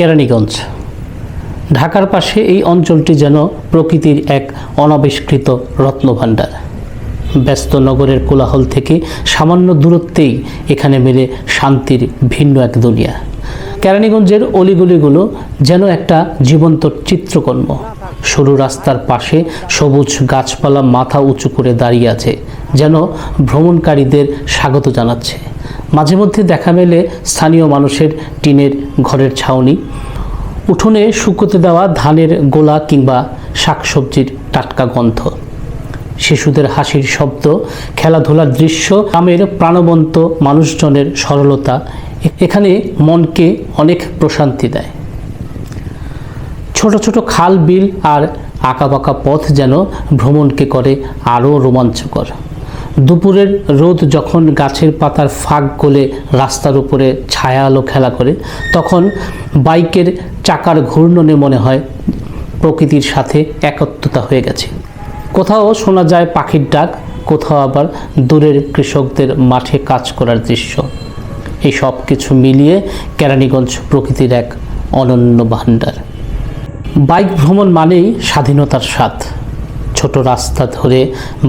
কেরানীগঞ্জ। ঢাকার পাশে এই অঞ্চলটি যেন প্রকৃতির এক অনাবিষ্কৃত রত্নভাণ্ডার। ব্যস্ত নগরের কোলাহল থেকে সামান্য দূরত্বেই এখানে মেলে শান্তির ভিন্ন এক দুনিয়া। কেরানীগঞ্জের অলিগুলিগুলো যেন একটা জীবন্ত চিত্রকর্ম। সরু রাস্তার পাশে সবুজ গাছপালা মাথা উঁচু করে দাঁড়িয়ে আছে, যেন ভ্রমণকারীদের স্বাগত জানাচ্ছে। মাঝে মধ্যে দেখা মেলে স্থানীয় মানুষের টিনের ঘরের ছাউনি। উঠোনে শুকোতে দেওয়া ধানের গোলা কিংবা শাকসবজির টাটকা গন্ধ। শিশুদের হাসির শব্দ, খেলাধুলার দৃশ্য, গ্রামের প্রাণবন্ত মানুষজনের সরলতা এখানে মনকে অনেক প্রশান্তি দেয়। ছোট ছোট খাল, বিল আর আঁকাবাঁকা পথ যেন ভ্রমণকে করে আরও রোমাঞ্চকর। দুপুরের রোদ যখন গাছের পাতার ফাঁক গলে রাস্তার উপরে ছায়া আলো খেলা করে, তখন বাইকের চাকার ঘূর্ণনে মনে হয় প্রকৃতির সাথে একত্রতা হয়ে গেছে। কোথাও শোনা যায় পাখির ডাক, কোথাও আবার দূরের কৃষকদের মাঠে কাজ করার দৃশ্য। এই সব কিছু মিলিয়ে কেরানীগঞ্জ প্রকৃতির এক অনন্য ভাণ্ডার। বাইক ভ্রমণ মানেই স্বাধীনতার স্বাদ। ছোট রাস্তা ধরে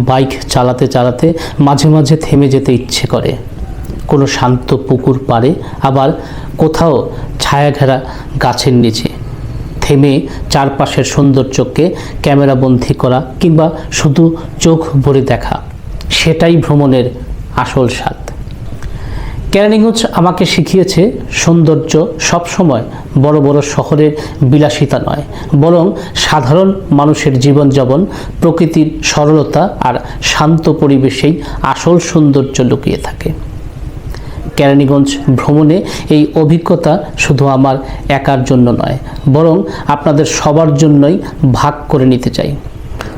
বাইক চালাতে চালাতে মাঝে মাঝে থেমে যেতে ইচ্ছে করে। কোনো শান্ত পুকুর পাড়ে আবার কোথাও ছায়াঘেরা গাছের নিচে। থেমে চারপাশের সৌন্দর্যকে ক্যামেরাবন্দি করা কিংবা শুধু চোখ ভরে দেখা, সেটাই ভ্রমণের আসল স্বাদ। কেরানীগঞ্জ আমাকে শিখিয়েছে সৌন্দর্য সবসময় বড় বড় শহরের বিলাসিতা নয়, বরং সাধারণ মানুষের জীবনযাপন, প্রকৃতির সরলতা আর শান্ত পরিবেশেই আসল সৌন্দর্য লুকিয়ে থাকে। কেরানীগঞ্জ ভ্রমণে এই অভিজ্ঞতা শুধু আমার একার জন্য নয়, বরং আপনাদের সবার জন্যই ভাগ করে নিতে চাই।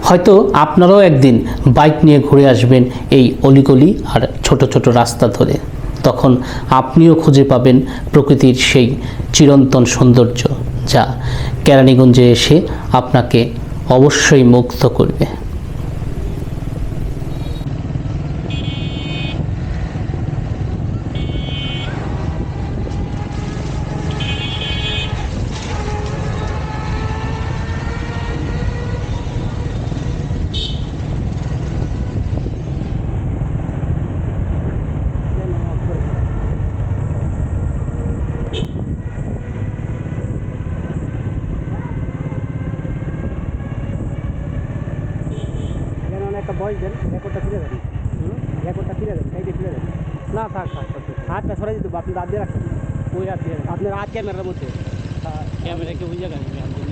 হয়তো আপনারাও একদিন বাইক নিয়ে ঘুরে আসবেন এই অলিগলি আর ছোট ছোট রাস্তা ধরে। তখন আপনিও খুঁজে পাবেন প্রকৃতির সেই চিরন্তন সৌন্দর্য, যা কেরানীগঞ্জে এসে আপনাকে অবশ্যই মুগ্ধ করবে। একটা বয়স দেন রেকর্ডটা ফিরে দেন রেকর্ডটা ফিরে দেন সাইডে ফিরে দেন না থাক থাক থাক, থাক। হাতটা সরাই দিতে হবে, আপনি দাঁত দিয়ে রাখবেন ওই আর দিয়ে আপনার হাত ক্যামেরার মধ্যে ক্যামেরা কে বুঝে গেছে